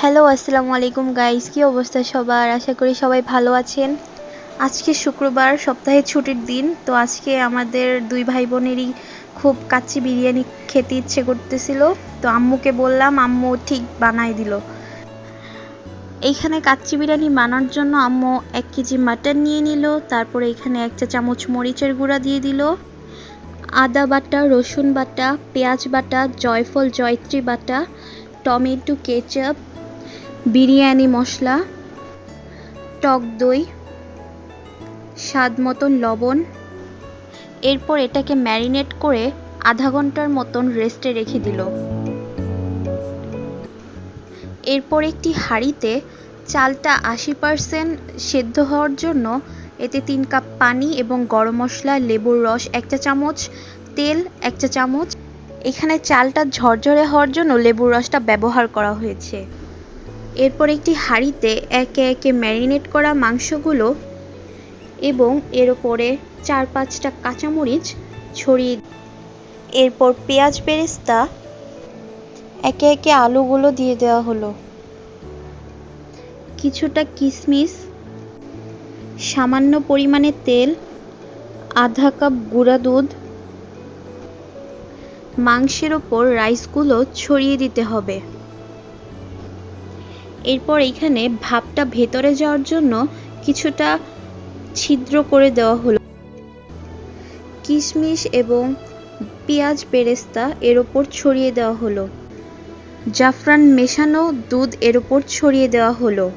Hello আসসালামু আলাইকুম guys কি অবস্থা সবার? আশা করি সবাই ভালো আছেন। আজকে শুক্রবার সপ্তাহে ছুটির দিন। তো আজকে আমাদের দুই ভাই বোনেরই খুব কাচ্চি বিরিয়ানি খেতে ইচ্ছে করতেছিল। তো আম্মুকে বললাম, আম্মু ঠিক বানাই দিল। এইখানে কাচ্চি বিরিয়ানি বানানোর জন্য আম্মু এক কেজি মাটন নিয়ে নিল। তারপরে এখানে এক চা চামচ মরিচের গুঁড়া দিয়ে দিল। আদা বাটা, রসুন বাটা, পেঁয়াজ বাটা, জয়ফল, জয়ত্রী বাটা, টমেটো, কেচাপ বিরিয়ানি মশলা, টক দই, স্বাদ মতন লবণ। এরপর এটাকে ম্যারিনেট করে আধা ঘণ্টার মতন রেস্টে রেখে দিল। এরপর একটি হাঁড়িতে চালটা আশি পারসেন্ট সেদ্ধ হওয়ার জন্য এতে তিন কাপ পানি এবং গরম মশলা, লেবুর রস একটা চামচ, তেল একটা চামচ। এখানে চালটা ঝরঝরে হওয়ার জন্য লেবুর রসটা ব্যবহার করা হয়েছে। এরপর একটি হাঁড়িতে একে একে ম্যারিনেট করা মাংসগুলো এবং এর ওপরে চার পাঁচটা কাঁচামরিচ ছড়িয়ে এরপর পেঁয়াজ বেরেস্তা একে একে আলুগুলো দিয়ে দেওয়া হলো। কিছুটা কিশমিশ সামান্য পরিমাণে তেল, আধা কাপ গুঁড়া দুধ, মাংসের ওপর রাইসগুলো ছড়িয়ে দিতে হবে। এরপর এখানে ভাপটা ভেতরে যাওয়ার জন্য কিছুটা ছিদ্র করে দেওয়া হলো। কিশমিশ এবং পেঁয়াজ বেরেস্তা এর ওপর ছড়িয়ে দেওয়া হলো। জাফরান মেশানো দুধ এর ওপর ছড়িয়ে দেওয়া হলো।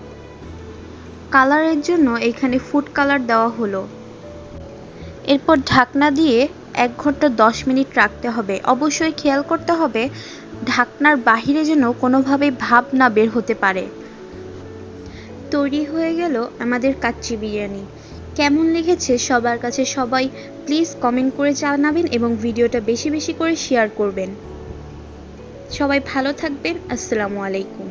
কালারের জন্য এখানে ফুড কালার দেওয়া হলো। এরপর ঢাকনা দিয়ে এক ঘণ্টা দশ মিনিট রাখতে হবে। অবশ্যই খেয়াল করতে হবে ঢাকনার বাহিরে যেন কোনোভাবে ভাব না বের হতে পারে। তৈরি হয়ে গেল আমাদের কাচ্চি বিরিয়ানি। কেমন লেগেছে সবার কাছে সবাই প্লিজ কমেন্ট করে জানাবেন এবং ভিডিওটা বেশি বেশি করে শেয়ার করবেন। সবাই ভালো থাকবেন। আসসালামু আলাইকুম।